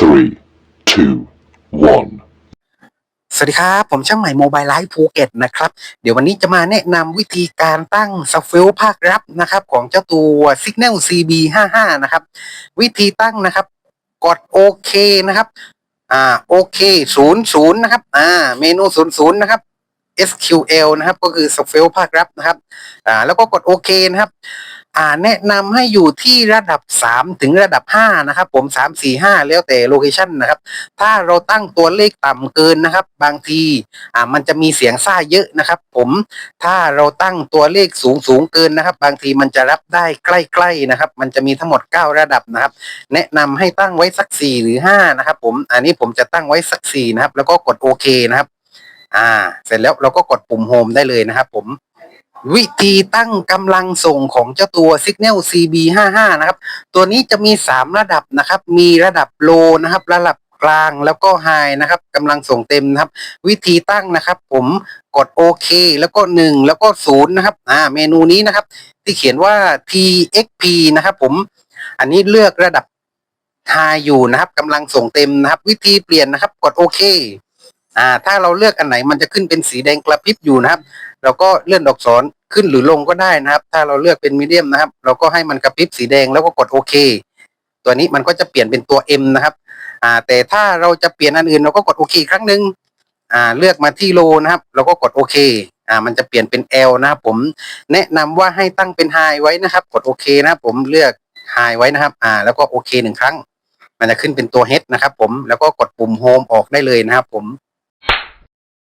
three, two, one. สวัสดีครับ ผมช่างใหม่โมบายไลฟ์ภูเก็ตนะครับ เดี๋ยววันนี้จะมาแนะนำวิธีการตั้งสเฟลภาครับนะครับ ของเจ้าตัว Signal CB 55 นะครับ วิธีตั้งนะครับ กดโอเคนะครับอ่าโอเคศูนย์ศูนย์นะครับอ่าเมนูศูนย์ศูนย์นะครับ SQL นะครับ ก็คือสเฟลภาครับนะครับอ่าแล้วก็กดโอเคนะครับ อ่าแนะนำให้อยู่ที่ระดับ 3 ถึงระดับ 5 นะครับ ผม 3 4 5 แล้วแต่โลเคชันนะครับ ถ้าเราตั้งตัวเลขต่ำเกินนะครับ บางทีอ่ามันจะมีเสียงซ่าเยอะนะครับ ผมถ้าเราตั้งตัวเลขสูงสูงเกินนะครับ บางทีมันจะรับได้ใกล้ๆนะครับ มันจะมีทั้งหมด 9 ระดับนะครับ แนะนำให้ตั้งไว้สัก 4 หรือ 5 นะครับ ผมอันนี้ผมจะตั้งไว้สัก 4 นะครับ แล้วก็กดโอเคนะครับ อ่า เสร็จแล้วเราก็กดปุ่มโฮมได้เลยนะครับ ผม วิธีตั้งกำลังส่งของเจ้าตัว Signal CB55 นะครับ ตัวนี้จะมี 3 ระดับนะครับ มีระดับโลนะครับ ระดับกลางแล้วก็ไฮนะครับกำลังส่งเต็มนะครับ วิธีตั้งนะครับ ผมกดโอเคแล้วก็ 1 แล้วก็0นะครับอ่าเมนูนี้นะครับ ที่เขียนว่า TXP นะครับ ผมอันนี้เลือกระดับไฮอยู่นะครับกำลังส่งเต็มนะครับ วิธีเปลี่ยนนะครับ กดโอเค อ่าถ้าเราเลือกอันไหนมันจะขึ้นเป็นสีแดงกระพริบอยู่นะครับ เราก็เลื่อนดอกศรขึ้นหรือลงก็ได้นะครับ ถ้าเราเลือกเป็นมีเดียมนะครับ เราก็ให้มันกระพริบสีแดงแล้วก็กดโอเค ตัวนี้มันก็จะเปลี่ยนเป็นตัว M นะครับอ่าแต่ถ้าเราจะเปลี่ยนอันอื่นเราก็กดโอเคครั้งหนึ่งอ่าเลือกมาที่โลนะครับ เราก็กดโอเคอ่ามันจะเปลี่ยนเป็น L นะครับผมแนะนำว่าให้ตั้งเป็น High ไว้นะครับ กดโอเคนะครับผมเลือก High ไว้นะครับอ่าแล้วก็โอเคหนึ่งครั้ง มันจะขึ้นเป็นตัว H นะครับผมแล้วก็กดปุ่ม Home ออกได้เลยนะครับผม